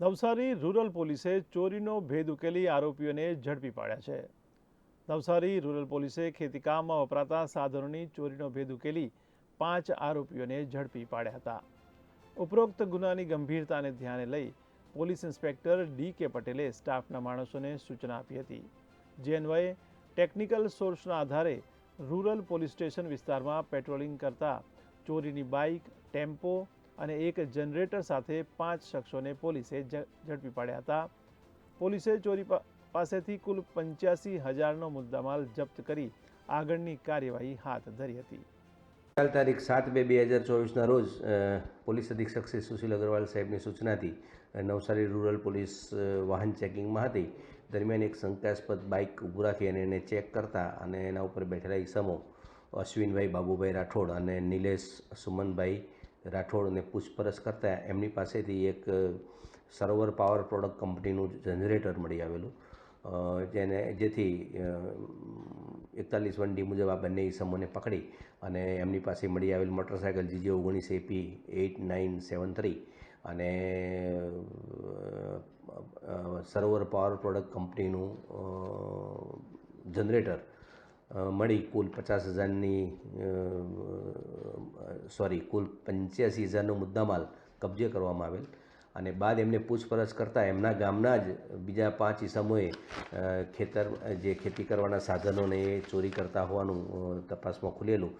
Navsari rural પોલીસે ચોરીનો ભેદ ઉકેલી આરોપીઓને ઝડપી પાડ્યા છે. નવસારી રૂરલ પોલીસે ખેતીકામમાં વપરાતા સાધનોની ચોરીનો ભેદ ઉકેલી પાંચ આરોપીઓને ઝડપી પાડ્યા હતા. ઉપરોક્ત ગુનાની ગંભીરતાને ધ્યાને લઈ પોલીસ ઇન્સ્પેક્ટર ડી કે પટેલે સ્ટાફના માણસોને સૂચના આપી હતી. જે અન્વયે ટેકનિકલ સોર્સના આધારે રૂરલ પોલીસ સ્ટેશન વિસ્તારમાં પેટ્રોલિંગ કરતા ચોરીની બાઇક, ટેમ્પો અને એક જનરેટર સાથે પાંચ શખ્સોને પોલીસે ઝડપી પાડ્યા હતા. પોલીસે ચોરી પાસેથી કુલ પંચ્યાસી હજારનો મુદ્દામાલ જપ્ત કરી આગળની કાર્યવાહી હાથ ધરી હતી. કાલ તારીખ સાત બે બે હજાર ચોવીસના રોજ પોલીસ અધિક્ષક શ્રી સુશીલ અગ્રવાલ સાહેબની સૂચનાથી નવસારી રૂરલ પોલીસ વાહન ચેકિંગમાં હતી. દરમિયાન એક શંકાસ્પદ બાઇક ઊભું રાખી અને એને ચેક કરતા અને એના ઉપર બેઠેલા ઈસમો અશ્વિનભાઈ બાબુભાઈ રાઠોડ અને નિલેશ સુમનભાઈ રાઠોડને પૂછપરછ કરતા એમની પાસેથી એક સરોવર પાવર પ્રોડક્ટ કંપનીનું જનરેટર મળી આવેલું. જેને, જેથી એકતાલીસ વન મુજબ આ બંને ઇસમોને પકડી અને એમની પાસે મળી આવેલ મોટરસાયકલ જીજે ઓગણીસ AP eight nine seven three અને સરોવર પાવર પ્રોડક્ટ કંપનીનું જનરેટર મળી કુલ પચાસ હજારની સોરી, કુલ પંચ્યાસી હજારનો મુદ્દામાલ કબજે કરવામાં આવેલ અને બાદ એમને પૂછપરછ કરતાં એમના ગામના જ બીજા પાંચ ઈસમોએ ખેતર, જે ખેતી કરવાના સાધનોને એ ચોરી કરતા હોવાનું તપાસમાં ખુલેલું.